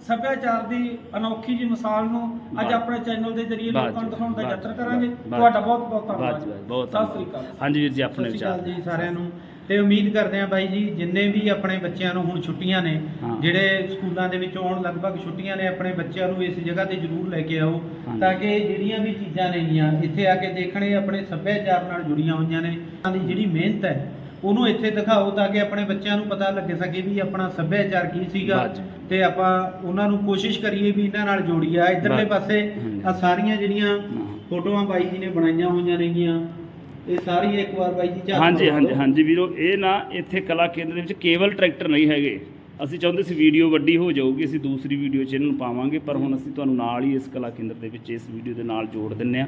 ਸੱਭਿਆਚਾਰ ਦੀ ਅਨੋਖੀ ਜੀ ਮਿਸਾਲ ਨੂੰ ਅੱਜ। ਆਪਣੇ ਚੈਨਲ ਦੇ ਜ਼ਰੀਏ ਲੋਕਾਂ ਨੂੰ ਦਿਖਾਉਣ ਦਾ ਯਤਨ ਕਰਾਂਗੇ। ਤੁਹਾਡਾ ਬਹੁਤ ਬਹੁਤ ਧੰਨਵਾਦ। ਬਹੁਤ ਸਤਿ ਸ੍ਰੀ ਅਕਾਲ। ਹਾਂਜੀ ਵੀਰ ਜੀ ਆਪਣੇ ਵਿਚਾਰ। ਸਾਰਿਆਂ ਨੂੰ। ਤੇ ਉਮੀਦ ਕਰਦੇ ਹਾਂ ਬਾਈ ਜੀ ਜਿੰਨੇ ਵੀ ਆਪਣੇ ਬੱਚਿਆਂ ਨੂੰ ਹੁਣ ਛੁੱਟੀਆਂ ਨੇ। ਜਿਹੜੇ ਸਕੂਲਾਂ ਦੇ ਵਿੱਚ ਆਉਣ ਲਗਭਗ ਛੁੱਟੀਆਂ ਨੇ ਆਪਣੇ ਬੱਚਿਆਂ ਨੂੰ ਇਸ ਜਗ੍ਹਾ ਤੇ ਜ਼ਰੂਰ ਲੈ ਕੇ ਆਓ। ਤਾਂ ਕਿ ਜਿਹੜੀਆਂ ਵੀ ਚੀਜ਼ਾਂ ਨੇਗੀਆਂ ਇੱਥੇ ਆ ਕੇ ਦੇਖਣੇ ਆਪਣੇ ਸੱਭਿਆਚਾਰ ਨਾਲ ਜੁੜੀਆਂ ਹੋਈਆਂ ਨੇ ਉਹਨਾਂ ਦੀ ਜਿਹੜੀ ਮਿਹਨਤ ਹੈ ਉਹਨੂੰ ਇੱਥੇ ਦਿਖਾਓ ਤਾਂ ਕਿ ਆਪਣੇ ਬੱਚਿਆਂ ਨੂੰ ਪਤਾ ਲੱਗ ਸਕੇ ਵੀ ਆਪਣਾ ਸੱਭਿਆਚਾਰ ਕੀ ਸੀਗਾ। ਤੇ ਆਪਾਂ ਉਹਨਾਂ ਨੂੰ ਕੋਸ਼ਿਸ਼ ਕਰੀਏ ਵੀ ਇਹਨਾਂ ਨਾਲ ਜੋੜੀਏ ਆ ਇਧਰਲੇ। ਪਾਸੇ। ਆ ਸਾਰੀਆਂ ਜਿਹੜੀਆਂ। ਫੋਟੋਆਂ ਬਾਈ ਜੀ ਨੇ ਬਣਾਈਆਂ ਹੋਈਆਂ ਨੇਗੀਆਂ ਇਹ ਸਾਰੀ ਇੱਕ ਵਾਰ ਬਾਈ ਜੀ ਝਾਤ ਹਾਂਜੀ। ਹਾਂਜੀ ਹਾਂਜੀ ਵੀਰੋ ਇਹ ਨਾ ਇੱਥੇ ਕਲਾ ਕੇਂਦਰ ਦੇ ਵਿੱਚ ਕੇਵਲ ਟਰੈਕਟਰ ਨਹੀਂ ਹੈਗੇ ਅਸੀਂ ਚਾਹੁੰਦੇ ਸੀ ਵੀਡੀਓ ਵੱਡੀ ਹੋ ਜਾਊਗੀ ਅਸੀਂ ਦੂਸਰੀ ਵੀਡੀਓ ਚ ਇਹਨੂੰ ਪਾਵਾਂਗੇ ਪਰ ਹੁਣ ਅਸੀਂ ਤੁਹਾਨੂੰ ਨਾਲ ਹੀ ਇਸ ਕਲਾ ਕੇਂਦਰ ਦੇ ਵਿੱਚ ਇਸ ਵੀਡੀਓ ਦੇ ਨਾਲ ਜੋੜ ਦਿੰਨੇ ਆ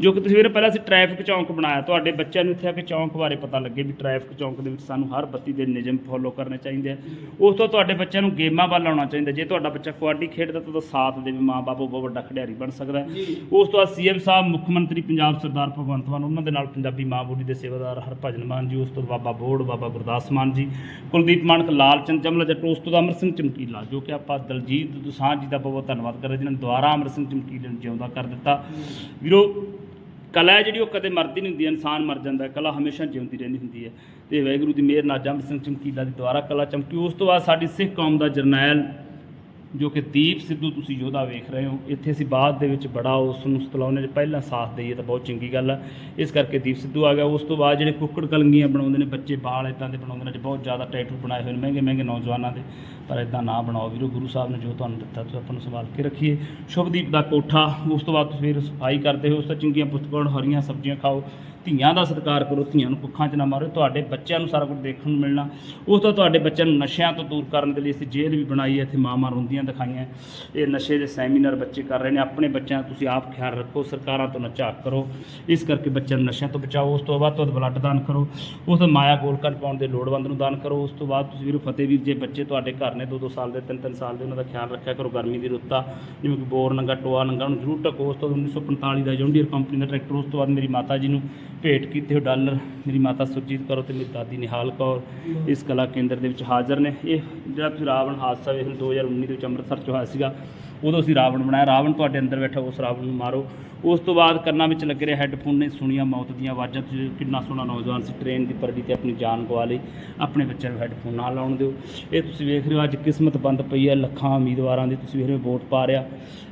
ਜੋ ਕਿ ਤੁਸੀਂ ਵੀਰੇ ਪਹਿਲਾਂ ਅਸੀਂ ਟ੍ਰੈਫਿਕ ਚੌਂਕ ਬਣਾਇਆ ਤੁਹਾਡੇ ਬੱਚਿਆਂ ਨੂੰ ਇੱਥੇ ਆ ਕੇ ਚੌਂਕ ਬਾਰੇ ਪਤਾ ਲੱਗੇ ਵੀ ਟ੍ਰੈਫਿਕ ਚੌਂਕ ਦੇ ਵਿੱਚ ਸਾਨੂੰ ਹਰ ਬੱਤੀ ਦੇ ਨਿਯਮ ਫੋਲੋ ਕਰਨੇ ਚਾਹੀਦੇ ਆ। ਉਸ ਤੋਂ ਤੁਹਾਡੇ ਬੱਚਿਆਂ ਨੂੰ ਗੇਮਾਂ ਵੱਲ ਆਉਣਾ ਚਾਹੀਦਾ ਜੇ ਤੁਹਾਡਾ ਬੱਚਾ ਕਬੱਡੀ ਖੇਡਦਾ ਤਾਂ ਉਹਦਾ ਸਾਥ ਦੇ ਵੀ ਮਾਂ-ਬਾਪ ਉਹ ਬਹੁਤ ਵੱਡਾ ਖਿਡਾਰੀ ਬਣ ਸਕਦਾ ਉਸ ਤੋਂ ਬਾਅਦ ਸੀਐਮ ਸਾਹਿਬ ਮੁੱਖ ਮੰਤਰੀ ਪੰਜਾਬ ਸਰਦਾਰ ਭਗਵੰਤ ਮਾਨ ਉਹਨਾਂ ਦੇ ਨਾਲ ਪੰਜਾਬੀ ਮਾਂ ਬੋਲੀ ਦੇ ਸੇਵਾਦਾਰ ਹਰਭਜਨ ਮਾਨ ਜੀ ਉਸ ਤੋਂ ਬਾਬਾ ਬੋੜ ਬਾਬਾ ਗੁਰਦਾਸ ਮਾਨ ਜੀ ਕੁਲਦੀਪ ਮਾਨਕ ਲਾਲਚੰਦ ਜਮਲਾ ਜੱਟ ਉਸ ਤੋਂ ਬਾਅਦ ਅਮਰ ਸਿੰਘ ਚਮਕੀਲਾ ਜੋ ਕਿ ਆਪਾਂ ਦਲਜੀਤ ਦੋਸਾਂਝ ਜੀ ਦਾ ਬਹੁਤ ਬਹੁਤ ਧੰਨਵਾਦ ਕਰਦੇ ਜਿਨ੍ਹਾਂ ਨੇ ਦੁਆਰਾ ਅਮਰ ਸਿੰਘ ਚਮਕੀਲੇ ਨੂੰ ਜਿਉਂਦਾ ਕਰ ਦਿੱਤਾ। ਵੀਰੋ, ਕਲਾ ਹੈ ਜਿਹੜੀ ਉਹ ਕਦੇ ਮਰਦੀ ਨਹੀਂ ਹੁੰਦੀ, ਇਨਸਾਨ ਮਰ ਜਾਂਦਾ ਕਲਾ ਹਮੇਸ਼ਾ ਜਿਉਂਦੀ ਰਹਿੰਦੀ ਹੁੰਦੀ ਹੈ। ਤੇ ਵਾਹਿਗੁਰੂ ਦੀ ਮਿਹਰ ਨਾਲ ਜੰਮ ਸਿੰਘ ਚਮਕੀਲਾ ਦੀ ਦੁਆਰਾ ਕਲਾ ਚਮਕੀ। ਉਸ ਤੋਂ ਬਾਅਦ ਸਾਡੀ ਸਿੱਖ ਕੌਮ ਦਾ ਜਰਨੈਲ ਜੋ ਕਿ ਦੀਪ ਸਿੱਧੂ ਤੁਸੀਂ ਯੋਧਾ ਵੇਖ ਰਹੇ ਹੋ, ਇੱਥੇ ਅਸੀਂ ਬਾਅਦ ਦੇ ਵਿੱਚ ਬੜਾ ਉਸ ਨੂੰ ਸਤਲਾਉਣੇ 'ਚ ਪਹਿਲਾਂ ਸਾਥ ਦਈਏ ਤਾਂ ਬਹੁਤ ਚੰਗੀ ਗੱਲ ਆ। ਇਸ ਕਰਕੇ ਦੀਪ ਸਿੱਧੂ ਆ ਗਿਆ। ਉਸ ਤੋਂ ਬਾਅਦ ਜਿਹੜੇ ਕੁੱਕੜ ਕਲੰਗੀਆਂ ਬਣਾਉਂਦੇ ਨੇ, ਬੱਚੇ ਬਾਲ ਇਦਾਂ ਦੇ ਬਣਾਉਂਦੇ ਨੇ ਬਹੁਤ ਜ਼ਿਆਦਾ ਟੈਟੂ ਬਣਾਏ ਹੋਏ ਨੇ, ਮਹਿੰਗੇ ਮਹਿੰਗੇ ਨੌਜਵਾਨਾਂ ਦੇ। ਪਰ ਇਦਾਂ ਨਾ ਬਣਾਓ ਵੀਰੋ, ਗੁਰੂ ਸਾਹਿਬ ਨੇ ਜੋ ਤੁਹਾਨੂੰ ਦਿੱਤਾ, ਤੁਸੀਂ ਆਪਾਂ ਨੂੰ ਸੰਭਾਲ ਕੇ ਰੱਖੀਏ। ਸ਼ੁਭਦੀਪ ਦਾ ਕੋਠਾ, ਉਸ ਤੋਂ ਬਾਅਦ ਤੁਸੀਂ ਫਿਰ ਸਫ਼ਾਈ ਕਰਦੇ ਹੋ, ਉਸ ਤੋਂ ਚੰਗੀਆਂ ਪੁਸਤਕਾਂ, ਹਰੀਆਂ ਸਬਜ਼ੀਆਂ ਖਾਓ। ਧੀਆਂ ਦਾ ਸਤਿਕਾਰ ਕਰੋ, ਧੀਆਂ ਨੂੰ ਕੁੱਖਾਂ 'ਚ ਨਾ ਮਾਰੋ, ਤੁਹਾਡੇ ਬੱਚਿਆਂ ਨੂੰ ਸਾਰਾ ਕੁਝ ਦੇਖਣ ਨੂੰ ਮਿਲਣਾ। ਉਸ ਤੋਂ ਤੁਹਾਡੇ ਬੱਚਿਆਂ ਨੂੰ ਨਸ਼ਿਆਂ ਤੋਂ ਦੂਰ ਕਰਨ ਦੇ ਲਈ ਅਸੀਂ ਜੇਲ੍ਹ ਵੀ ਬਣਾਈ ਹੈ, ਇੱਥੇ ਮਾਂ ਰੋਂਦੀਆਂ ਦਿਖਾਈਆਂ। ਇਹ ਨਸ਼ੇ ਦੇ ਸੈਮੀਨਾਰ ਬੱਚੇ ਕਰ ਰਹੇ ਨੇ, ਆਪਣੇ ਬੱਚਿਆਂ ਦਾ ਤੁਸੀਂ ਆਪ ਖਿਆਲ ਰੱਖੋ, ਸਰਕਾਰਾਂ ਤੋਂ ਨਾ ਝਾਕ ਕਰੋ। ਇਸ ਕਰਕੇ ਬੱਚਿਆਂ ਨੂੰ ਨਸ਼ਿਆਂ ਤੋਂ ਬਚਾਓ, ਉਸ ਤੋਂ ਬਾਅਦ ਤੋਂ ਬਲੱਡ ਦਾਨ ਕਰੋ। ਉਸ ਤੋਂ ਮਾਇਆ ਗੋਲਕਨ ਪਾਉਣ ਦੇ ਲੋੜਵੰਦ ਨੂੰ ਦਾਨ ਕਰੋ। ਉਸ ਤੋਂ ਬਾਅਦ ਤੁਸੀਂ ਵੀਰੋ ਫਤਿਹਵੀਰ ਜੇ, ਬੱਚੇ ਤੁਹਾਡੇ ਘਰ ਨੇ 2-2 ਸਾਲ ਦੇ 3-3 ਸਾਲ ਦੇ, ਉਹਨਾਂ ਦਾ ਖਿਆਲ ਰੱਖਿਆ ਕਰੋ, ਗਰਮੀ ਦੀ ਰੁੱਤ ਜਿਵੇਂ ਕਿ ਬੋਰ ਨੰਗਾ, ਟੋਆ ਨੰਗਾ, ਉਹਨੂੰ ਜ਼ਰੂਰ ਢੱਕੋ। ਉਸ ਤੋਂ ਬਾਅਦ 1945 ਦਾ ਜੌਂਡੀਅਰ ਕੰਪਨੀ ਦਾ ਟਰੈਕਟਰ, ਉਸ ਤੋਂ ਬਾਅਦ ਮੇਰੀ ਮਾਤਾ ਜੀ ਨੂੰ ਭੇਟ ਕੀਤੇ ਹੋਏ ਡਾਲਰ ਮੇਰੀ ਮਾਤਾ ਸੁਰਜੀਤ ਕੌਰ ਤੇ ਮੇਰੀ ਦਾਦੀ ਨਿਹਾਲ ਕੌਰ ਇਸ ਕਲਾ ਕੇਂਦਰ ਦੇ ਵਿੱਚ ਹਾਜ਼ਰ ਨੇ। ਇਹ ਜਿਹੜਾ ਤੁਸੀਂ ਰਾਵਣ ਹਾਦਸਾ ਵੇਖ ਲਓ 2019 ਦੇ ਵਿੱਚ ਅੰਮ੍ਰਿਤਸਰ 'ਚ ਹੋਇਆ ਸੀਗਾ, ਉਦੋਂ ਅਸੀਂ ਰਾਵਣ ਬਣਾਇਆ। ਰਾਵਣ ਤੁਹਾਡੇ ਅੰਦਰ ਬੈਠਾ, ਉਸ ਰਾਵਣ ਨੂੰ ਮਾਰੋ। ਉਸ ਤੋਂ ਬਾਅਦ ਕੰਨਾਂ ਵਿੱਚ ਲੱਗੇ ਰਹੇ ਹੈੱਡਫੋਨ ਨੇ, ਸੁਣੀਆਂ ਮੌਤ ਦੀਆਂ ਆਵਾਜ਼ਾਂ। ਤੁਸੀਂ ਕਿੰਨਾ ਸੋਹਣਾ ਨੌਜਵਾਨ ਸੀ ਟ੍ਰੇਨ ਦੀ ਪਰਦੀ ਤੇ ਆਪਣੀ ਜਾਨ ਗਵਾ ਲਈ। ਆਪਣੇ ਬੱਚਿਆਂ ਨੂੰ ਹੈੱਡਫੋਨ ਨਾ ਲਾਉਣ ਦਿਓ। ਇਹ ਤੁਸੀਂ ਵੇਖ ਰਹੇ ਹੋ, ਅੱਜ ਕਿਸਮਤ ਬੰਦ ਪਈ ਹੈ। ਲੱਖਾਂ ਉਮੀਦਵਾਰਾਂ ਦੀ ਤੁਸੀਂ ਵੇਖ ਰਹੇ ਹੋ, ਵੋਟ ਪਾ ਰਿਹਾ।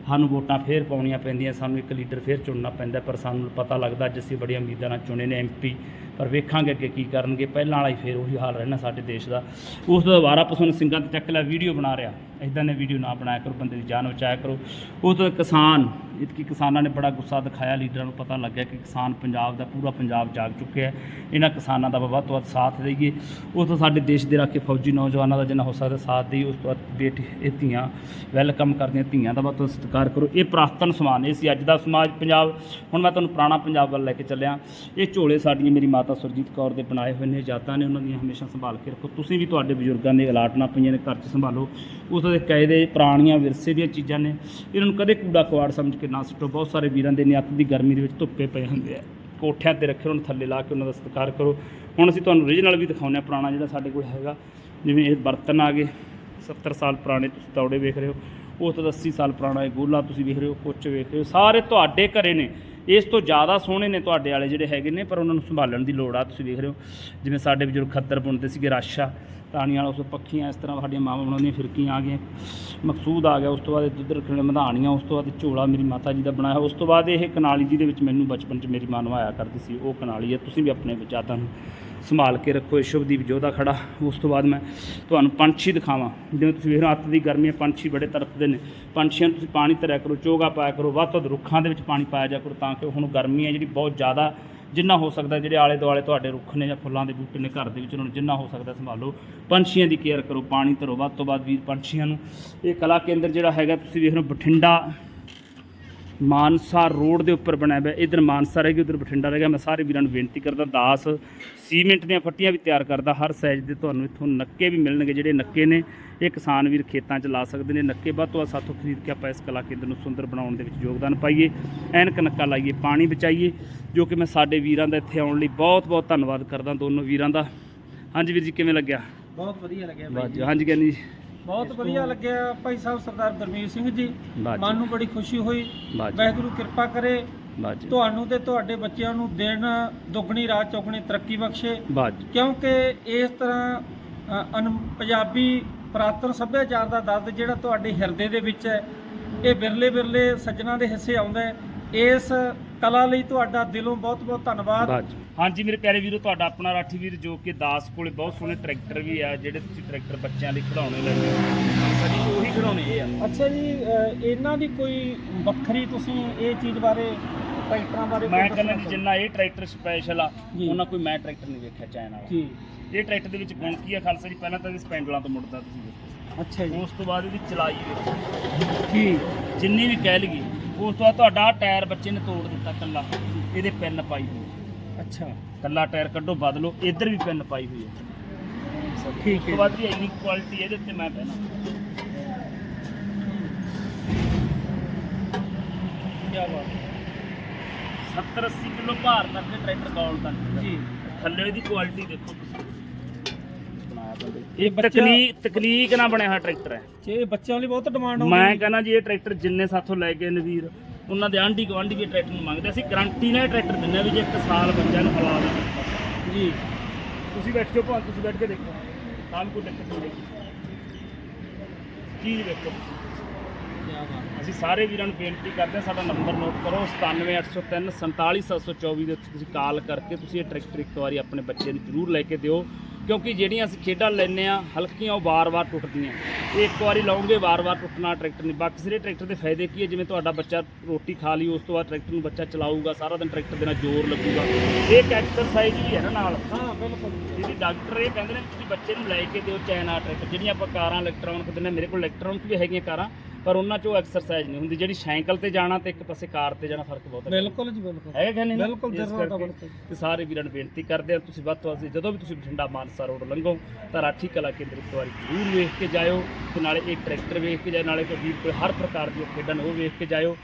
ਸਾਨੂੰ ਵੋਟਾਂ ਫੇਰ ਪਾਉਣੀਆਂ ਪੈਂਦੀਆਂ, ਸਾਨੂੰ ਇੱਕ ਲੀਡਰ ਫੇਰ ਚੁਣਨਾ ਪੈਂਦਾ, ਪਰ ਸਾਨੂੰ ਪਤਾ ਲੱਗਦਾ, ਅੱਜ ਅਸੀਂ ਬੜੀਆਂ ਉਮੀਦਾਂ ਨਾਲ চারজনের এমপি ਪਰ ਵੇਖਾਂਗੇ ਅੱਗੇ ਕੀ ਕਰਨਗੇ। ਪਹਿਲਾਂ ਵਾਲਾ ਹੀ ਫੇਰ ਉਹੀ ਹਾਲ ਰਹਿਣਾ ਸਾਡੇ ਦੇਸ਼ ਦਾ। ਉਸ ਤੋਂ ਦੁਬਾਰਾ ਪਸ਼ੂ ਸਿੰਘਾਂ ਤੇ ਚੱਕ ਲਿਆ, ਵੀਡੀਓ ਬਣਾ ਰਿਹਾ। ਇਦਾਂ ਦੇ ਵੀਡੀਓ ਨਾ ਬਣਾਇਆ ਕਰੋ, ਬੰਦੇ ਦੀ ਜਾਨ ਬਚਾਇਆ ਕਰੋ। ਉਹ ਤੋਂ ਕਿਸਾਨ ਇਤਕੀ ਕਿਸਾਨਾਂ ਨੇ ਬੜਾ ਗੁੱਸਾ ਦਿਖਾਇਆ, ਲੀਡਰਾਂ ਨੂੰ ਪਤਾ ਲੱਗਿਆ ਕਿ ਕਿਸਾਨ ਪੰਜਾਬ ਦਾ ਪੂਰਾ ਪੰਜਾਬ ਜਾਗ ਚੁੱਕਿਆ ਹੈ। ਇਹਨਾਂ ਕਿਸਾਨਾਂ ਦਾ ਵੱਧ ਤੋਂ ਵੱਧ ਸਾਥ ਦੇਈਏ। ਉਹ ਤੋਂ ਸਾਡੇ ਦੇਸ਼ ਦੇ ਰਾਖੇ ਫੌਜੀ ਨੌਜਵਾਨਾਂ ਦਾ ਜਿੰਨਾ ਹੋ ਸਕਦਾ ਸਾਥ ਦੇਈਏ, ਉਸ ਤੋਂ ਬਾਅਦ ਬੇਟੀ, ਇਹ ਧੀਆਂ, ਵੈਲਕਮ ਕਰਦੀਆਂ ਧੀਆਂ ਦਾ ਵੱਧ ਤੋਂ ਵੱਧ ਸਤਿਕਾਰ ਕਰੋ। ਇਹ ਪ੍ਰਾਤਨ ਸਮਾਨ, ਇਹ ਸੀ ਅੱਜ ਦਾ ਸਮਾਜ ਪੰਜਾਬ। ਹੁਣ ਮੈਂ ਤੁਹਾਨੂੰ ਪੁਰਾਣਾ ਪੰਜਾਬ ਵੱਲ ਲੈ ਕੇ ਚੱਲਿਆ। ਇਹ ਝੋਲੇ ਸਾਡੀਆਂ, ਮੇਰੀ ਮਾਤਾ ਸੁਰਜੀਤ ਕੌਰ ਦੇ ਬਣਾਏ ਹੋਏ ਨੇ ਜਾਤਾਂ ਨੇ, ਉਹਨਾਂ ਦੀਆਂ ਹਮੇਸ਼ਾ ਸੰਭਾਲ ਕੇ ਰੱਖੋ। ਤੁਸੀਂ ਵੀ ਤੁਹਾਡੇ ਬਜ਼ੁਰਗਾਂ ਦੇ ਅਲਾਟਣਾ ਪਈਆਂ ਨੇ, ਘਰ 'ਚ ਸੰਭਾਲੋ। ਉਸ ਦੇ ਕਾਇਦੇ ਪੁਰਾਣੀਆਂ ਵਿਰਸੇ ਦੀਆਂ ਚੀਜ਼ਾਂ ਨੇ। ਇਹਨਾਂ ਨੂੰ ਕਦੇ ਕੂੜਾ ਕਵਾੜ ਸਮਝ ਕੇ ਨਾ ਸੁੱਟੋ। ਬਹੁਤ ਸਾਰੇ ਵੀਰਾਂ ਦੇ ਨਿੱਤ ਦੀ ਗਰਮੀ ਦੇ ਵਿੱਚ ਧੁੱਪੇ ਪਏ ਹੁੰਦੇ ਆ। ਕੋਠਿਆਂ ਤੇ ਰੱਖੇ ਉਹਨਾਂ ਨੂੰ ਥੱਲੇ ਲਾ ਕੇ ਉਹਨਾਂ ਦਾ ਸਤਿਕਾਰ ਕਰੋ। ਹੁਣ ਅਸੀਂ ਤੁਹਾਨੂੰ ਓਰੀਜਨਲ ਵੀ ਦਿਖਾਉਂਦੇ ਹਾਂ, ਪੁਰਾਣਾ ਜਿਹੜਾ ਸਾਡੇ ਕੋਲ ਹੈਗਾ। ਜਿਵੇਂ ਇਹ ਬਰਤਨ ਆ ਗਏ 70 ਸਾਲ ਪੁਰਾਣੇ ਤੁਸੀਂ ਤੌੜੇ ਵੇਖ ਰਹੇ ਹੋ। ਉਸ ਤੋਂ 80 ਸਾਲ ਪੁਰਾਣਾ ਇਹ ਗੋਲਾ ਤੁਸੀਂ ਵੇਖ ਰਹੇ ਹੋ ਕੁੱਚ ਵੇਖ ਰਹੇ ਹੋ। ਸਾਰੇ ਤੁਹਾਡੇ ਘਰੇ ਨੇ। ਇਸ ਤੋਂ ਜ਼ਿਆਦਾ ਸੋਹਣੇ ਨੇ ਤੁਹਾਡੇ ਵਾਲੇ ਜਿਹੜੇ ਹੈਗੇ ਨੇ, ਪਰ ਉਹਨਾਂ ਨੂੰ ਸੰਭਾਲਣ ਦੀ ਲੋੜ ਆ, ਤੁਸੀਂ ਵੇਖ ਰਹੇ ਹੋ। ਜਿਵੇਂ ਸਾਡੇ ਬਜ਼ੁਰਗ ਖੱਦਰ ਬੁਣਦੇ ਸੀਗੇ, ਰਾਸ਼ਾ ਤਾਣੀਆਂ ਵਾਲਾ, ਉਸ ਤੋਂ ਪੱਖੀਆਂ ਇਸ ਤਰ੍ਹਾਂ ਸਾਡੀਆਂ ਮਾਵਾਂ ਬਣਾਉਂਦੀਆਂ ਫਿਰਕੀਆਂ ਆ ਗਈਆਂ, ਮਕਸੂਦ ਆ ਗਿਆ, ਉਸ ਤੋਂ ਬਾਅਦ ਦੁੱਧ ਰੱਖਣ ਵਾਲੇ ਮਧਾਣੀਆਂ ਉਸ ਤੋਂ ਬਾਅਦ ਝੋਲਾ ਮੇਰੀ ਮਾਤਾ ਜੀ ਦਾ ਬਣਾਇਆ ਉਸ ਤੋਂ ਬਾਅਦ ਇਹ ਕਨਾਲੀ ਜੀ ਦੇ ਵਿੱਚ ਮੈਨੂੰ ਬਚਪਨ 'ਚ ਮੇਰੀ ਮਾਂ ਨਵਾਇਆ ਕਰਦੀ ਸੀ, ਉਹ ਕਨਾਲੀ ਹੈ, ਤੁਸੀਂ ਵੀ ਆਪਣੇ ਵਿਚਾਰਾਂ ਨੂੰ ਸੰਭਾਲ ਕੇ ਰੱਖੋ, ਇਹ ਸ਼ੁਭਦੀਪ ਜੋਧਾ ਖੜਾ। ਉਸ ਤੋਂ ਬਾਅਦ ਮੈਂ ਤੁਹਾਨੂੰ ਪੰਛੀ ਦਿਖਾਵਾਂ। ਜਿਵੇਂ ਤੁਸੀਂ ਵੇਖ ਰਹੇ ਹੋ, ਅੱਤ ਦੀ ਗਰਮੀ ਹੈ, ਪੰਛੀ ਬੜੇ ਤਰਫਦੇ ਨੇ। ਪੰਛੀਆਂ ਨੂੰ ਤੁਸੀਂ ਪਾਣੀ ਧਰਿਆ ਕਰੋ, ਚੋਗਾ ਪਾਇਆ ਕਰੋ, ਵੱਧ ਤੋਂ ਵੱਧ ਰੁੱਖਾਂ ਦੇ ਵਿੱਚ ਪਾਣੀ ਪਾਇਆ ਜਾ ਕਰੋ ਤਾਂ ਕਿ ਹੁਣ ਗਰਮੀ ਹੈ ਜਿਹੜੀ ਬਹੁਤ ਜ਼ਿਆਦਾ ਜਿੰਨਾ ਹੋ ਸਕਦਾ ਜਿਹੜੇ ਆਲੇ ਦੁਆਲੇ ਤੁਹਾਡੇ ਰੁੱਖ ਨੇ ਜਾਂ ਫੁੱਲਾਂ ਦੇ ਬੂਟੇ ਨੇ ਘਰ ਦੇ ਵਿੱਚ, ਉਹਨਾਂ ਨੂੰ ਜਿੰਨਾ ਹੋ ਸਕਦਾ ਸੰਭਾਲੋ। ਪੰਛੀਆਂ ਦੀ ਕੇਅਰ ਕਰੋ, ਪਾਣੀ ਧਰੋ। ਵੱਧ ਤੋਂ ਵੱਧ ਵੀ ਪੰਛੀਆਂ ਨੂੰ ਇਹ ਕਲਾ ਕੇਂਦਰ ਜਿਹੜਾ ਹੈਗਾ, ਤੁਸੀਂ ਵੇਖ ਰਹੇ ਹੋ, ਬਠਿੰਡਾ ਮਾਨਸਾ ਰੋਡ ਦੇ ਉੱਪਰ ਬਣਿਆ ਹੋਇਆ। ਇਧਰ ਮਾਨਸਾ ਰਹਿ ਗਿਆ ਉਧਰ ਬਠਿੰਡਾ ਰਹਿ ਗਿਆ। ਮੈਂ ਸਾਰੇ ਵੀਰਾਂ ਨੂੰ ਬੇਨਤੀ ਕਰਦਾ ਦਾਸ ਸੀਮੈਂਟ ਦੀਆਂ ਫੱਟੀਆਂ ਵੀ ਤਿਆਰ ਕਰਦਾ। ਹਰ ਸਾਈਜ਼ ਦੇ ਤੁਹਾਨੂੰ ਇੱਥੋਂ ਨੱਕੇ ਵੀ ਮਿਲਣਗੇ ਜਿਹੜੇ ਨੱਕੇ ਨੇ। ਇਹ ਕਿਸਾਨ ਵੀਰ ਖੇਤਾਂ 'ਚ ਲਾ ਸਕਦੇ ਨੇ। ਨੱਕੇ ਵੱਧ ਤੋਂ ਸਾਥੋਂ ਖਰੀਦ ਕੇ ਆਪਾਂ ਇਸ ਕਲਾ ਕੇਂਦਰ ਨੂੰ ਸੁੰਦਰ ਬਣਾਉਣ ਦੇ ਵਿੱਚ ਯੋਗਦਾਨ ਪਾਈਏ। ਐਨਕ ਨੱਕਾ ਲਾਈਏ ਪਾਣੀ ਬਚਾਈਏ ਜੋ ਕਿ ਮੈਂ ਸਾਡੇ ਵੀਰਾਂ ਦਾ ਇੱਥੇ ਆਉਣ ਲਈ ਬਹੁਤ ਬਹੁਤ ਧੰਨਵਾਦ ਕਰਦਾ ਦੋਨੋਂ ਵੀਰਾਂ ਦਾ। ਹਾਂਜੀ ਵੀਰ ਜੀ ਕਿਵੇਂ ਲੱਗਿਆ? ਬਹੁਤ ਵਧੀਆ ਲੱਗਿਆ ਬਾਈ ਜੀ ਜੀ। ਹਾਂਜੀ ਗਿਆਨੀ ਜੀ। ਬਹੁਤ ਵਧੀਆ ਲੱਗਿਆ ਭਾਈ ਸਾਹਿਬ ਸਰਦਾਰ ਗੁਰਮੀਤ ਸਿੰਘ ਜੀ। ਮਨ ਨੂੰ ਬੜੀ ਖੁਸ਼ੀ ਹੋਈ। ਵਾਹਿਗੁਰੂ ਕਿਰਪਾ ਕਰੇ। ਤੁਹਾਨੂੰ ਤੇ ਤੁਹਾਡੇ ਬੱਚਿਆਂ ਨੂੰ ਦਿਨ ਦੁੱਗਣੀ ਰਾਤ ਚੌਗਣੀ ਤਰੱਕੀ ਬਖਸ਼ੇ। ਕਿਉਂਕਿ ਇਸ ਤਰ੍ਹਾਂ ਪੰਜਾਬੀ ਪ੍ਰਾਤਨ ਸੱਭਿਆਚਾਰ ਦਾ ਦਰਦ ਜਿਹੜਾ ਤੁਹਾਡੇ ਹਿਰਦੇ ਦੇ ਵਿੱਚ ਹੈ ਇਹ ਬਿਰਲੇ ਬਿਰਲੇ ਸੱਜਣਾ ਦੇ ਹਿੱਸੇ ਆਉਂਦਾ ਹੈ। ਇਸ ਕਲਾ ਲਈ ਤੁਹਾਡਾ ਦਿਲੋਂ ਬਹੁਤ ਬਹੁਤ ਧੰਨਵਾਦ। ਹਾਂਜੀ ਮੇਰੇ ਪਿਆਰੇ ਵੀਰੋ ਤੁਹਾਡਾ ਆਪਣਾ ਰਾਠੀ ਵੀਰ ਜੋ ਕਿ ਦਾਸ ਕੋਲੇ ਬਹੁਤ ਸੋਹਣੇ ਟਰੈਕਟਰ ਵੀ ਆ ਜਿਹੜੇ ਤੁਸੀਂ ਟਰੈਕਟਰ ਬੱਚਿਆਂ ਲਈ ਖਿਡੌਣੇ ਲੈਂਦੇ ਹੋ। ਸਾਡੀ ਉਹੀ ਖਿਡੌਣੇ ਇਹ ਆ। ਅੱਛਾ ਜੀ ਇਹਨਾਂ ਦੀ ਕੋਈ ਵੱਖਰੀ ਤੁਸੀਂ ਇਹ ਚੀਜ਼ ਬਾਰੇ ਟਰੈਕਟਰਾਂ ਬਾਰੇ ਕੋਈ ਮੈਂ ਕਹਿੰਦਾ ਦੱਸਣਾ ਜੀ ਜਿੰਨਾ ਇਹ ਟਰੈਕਟਰ ਸਪੈਸ਼ਲ ਆ ਜੀ। ਉਹਨਾਂ ਕੋਈ ਮੈਂ ਟਰੈਕਟਰ ਨਹੀਂ ਵੇਖਿਆ ਚਾਈਨਾ ਵਾਲਾ। ਜੀ। ਇਹ ਟਰੈਕਟਰ ਦੇ ਵਿੱਚ ਗੁਣ ਕੀ ਆ ਖਾਲਸਾ ਜੀ? ਪਹਿਲਾਂ ਤਾਂ ਇਹ ਸਪੈਂਡਲਾਂ ਤੋਂ ਮੁੜਦਾ ਤੁਸੀਂ ਅੱਛਾ ਜੀ। ਉਸ ਤੋਂ ਬਾਅਦ ਇਹਦੀ ਚਲਾਈ ਵੇਖੋ। ਜੀ। ਜਿੰਨੀ ਵੀ ਕਹਿ ਲਈਏ ਉਸ ਤੋਂ ਬਾਅਦ ਤੁਹਾਡਾ ਟਾਇਰ ਬੱਚੇ ਨੇ ਤੋੜ ਦਿੱਤਾ ਕੱਲਾ ਇਹਦੇ ਪਿੰਨ ਪਾਈ ਹੋਈ ਅੱਛਾ। ਕੱਲਾ ਟਾਇਰ ਕੱਢੋ ਬਦਲੋ ਇੱਧਰ ਵੀ ਪਿੰਨ ਪਾਈ ਹੋਈ ਹੈ। ਠੀਕ ਹੈ ਬਾਅਦ ਵੀ ਇੰਨੀ ਕੁਆਲਿਟੀ ਇਹਦੇ ਉੱਤੇ ਮੈਂ ਪਹਿਨਾ ਕੀ ਬਾਤ 70 80 ਕਿਲੋ ਭਾਰ ਤੱਕ ਦੇ ਟਰੈਕਟਰ ਕੌਲ ਤੱਕ ਜੀ। ਥੱਲੇ ਇਹਦੀ ਕੁਆਲਿਟੀ ਦੇਖੋ ਤੁਸੀਂ। ਇਹ ਬੱਚਾ- ਤਕਨੀਕ ਤਕਨੀਕ ਨਾਲ ਬਣਿਆ ਹੋਇਆ ਟਰੈਕਟਰ ਹੈ। ਜੇ ਇਹ ਬੱਚਿਆਂ ਲਈ ਬਹੁਤ ਡਿਮਾਂਡ ਆਉਂਦੀ ਮੈਂ। ਕਹਿੰਦਾ ਜੀ ਇਹ ਟਰੈਕਟਰ ਜਿੰਨੇ ਸਾਥੋਂ ਲੈ ਗਏ ਨੇ ਵੀਰ ਉਹਨਾਂ ਦੇ ਆਂਢੀ ਗੁਆਂਢੀ ਵੀ ਟਰੈਕਟਰ ਨੂੰ ਮੰਗਦੇ ਅਸੀਂ ਗਾਰੰਟੀ ਨਾਲ ਇਹ ਟਰੈਕਟਰ ਦਿੰਦੇ ਹਾਂ ਵੀ ਜੇ ਇੱਕ ਸਾਲ ਬੱਚਿਆਂ ਨੂੰ ਹਲਾ ਦੇ ਜੀ। ਤੁਸੀਂ ਬੈਠੋ ਭਾਵੇਂ ਤੁਸੀਂ ਬੈਠ ਕੇ ਦੇਖੋ। ਵੀ ਕੋਈ ਦਿੱਕਤ ਨਹੀਂ ਆਏਗੀ ਚੀਜ਼ ਵੇਖੋ। ਕੀ ਅਸੀਂ ਸਾਰੇ ਵੀਰਾਂ ਨੂੰ ਬੇਨਤੀ ਕਰਦੇ ਹਾਂ ਸਾਡਾ ਨੰਬਰ ਨੋਟ ਕਰੋ 97803 47724 ਦੇ ਉੱਤੇ ਤੁਸੀਂ ਕਾਲ ਕਰਕੇ ਤੁਸੀਂ ਇਹ ਟਰੈਕਟਰ ਇੱਕ ਵਾਰੀ ਆਪਣੇ ਬੱਚੇ ਨੂੰ ਜ਼ਰੂਰ ਲੈ ਕੇ ਦਿਓ। ਕਿਉਂਕਿ ਜਿਹੜੀਆਂ ਅਸੀਂ ਖੇਡਾਂ ਲੈਂਦੇ ਆ ਹਲਕੀਆਂ ਉਹ ਵਾਰ-ਵਾਰ ਟੁੱਟਦੀਆਂ। ਇਹ ਇੱਕ ਵਾਰੀ ਲਾਉਂਗੇ ਵਾਰ-ਵਾਰ ਟੁੱਟਣਾ ਟਰੈਕਟਰ ਨਹੀਂ। ਬਾਕੀ ਸਾਰੇ ਟਰੈਕਟਰ ਦੇ ਫਾਇਦੇ ਕੀ ਹੈ? ਜਿਵੇਂ ਤੁਹਾਡਾ ਬੱਚਾ ਰੋਟੀ ਖਾ ਲਈ ਉਸ ਤੋਂ ਬਾਅਦ ਟਰੈਕਟਰ ਨੂੰ ਬੱਚਾ ਚਲਾਊਗਾ ਸਾਰਾ ਦਿਨ ਟਰੈਕਟਰ ਦੇ ਨਾਲ ਜ਼ੋਰ ਲੱਗੂਗਾ। ਇਹ ਇੱਕ ਐਕਸਰਸਾਈਜ਼ ਵੀ ਹੈ ਨਾ ਨਾਲ। ਹਾਂ ਬਿਲਕੁਲ। ਜਿਹਦੀ ਡਾਕਟਰ ਇਹ ਕਹਿੰਦੇ ਨੇ ਤੁਸੀਂ ਬੱਚੇ ਨੂੰ ਲੈ ਕੇ ਦਿਓ ਚਾਈਨਾ ਟਰੈਕਟਰ। ਜਿਹੜੀਆਂ ਆਪਾਂ ਕਾਰਾਂ ਇਲੈਕਟ੍ਰੋਨਿਕ ਦਿੰਦੇ ਮੇਰੇ ਕੋਲ ਇਲੈਕਟ੍ਰੋਨਿਕ ਵੀ ਹੈਗੀਆਂ ਕਾਰਾਂ ਪਰ ਉਹਨਾਂ 'ਚੋਂ ਐਕਸਰਸਾਈਜ਼ ਨਹੀਂ ਹੁੰਦੀ ਜਿਹੜੀ ਸਾਈਕਲ ਤੇ ਜਾਣਾ ਤੇ ਇੱਕ ਪਾਸੇ ਕਾਰ ਤੇ ਜਾਣਾ ਫ਼ਰਕ ਬਹੁਤ ਹੈ ਬਿਲਕੁਲ ਜੀ ਬਿਲਕੁਲ ਹੈ ਕਿ ਨਹੀਂ? ਬਿਲਕੁਲ, ਜ਼ਰੂਰ ਤਾਂ। ਤੇ ਸਾਰੇ ਵੀਰਾਂ ਨੂੰ ਬੇਨਤੀ ਕਰਦੇ ਆ ਤੁਸੀਂ ਵੱਧ ਤੋਂ ਵੱਧ ਜਦੋਂ ਵੀ ਤੁਸੀਂ ਬਠਿੰਡਾ ਮਾਨਸਾ ਰੋਡ ਲੰਘੋ ਤਾਂ ਰਾਠੀ ਕਲਾ ਕੇਂਦਰ ਇੱਕ ਵਾਰੀ ਜ਼ਰੂਰ ਵੇਖ ਕੇ ਜਾਇਓ ਤੇ ਨਾਲੇ ਇਹ ਟਰੈਕਟਰ ਵੇਖ ਕੇ ਜਾਇਓ ਨਾਲੇ ਕੋਈ ਵੀਰ ਕੋਈ ਹਰ ਪ੍ਰਕਾਰ ਦੀਆਂ ਖੇਡਾਂ ਨੇ ਉਹ ਵੇਖ ਕੇ ਜਾਇਓ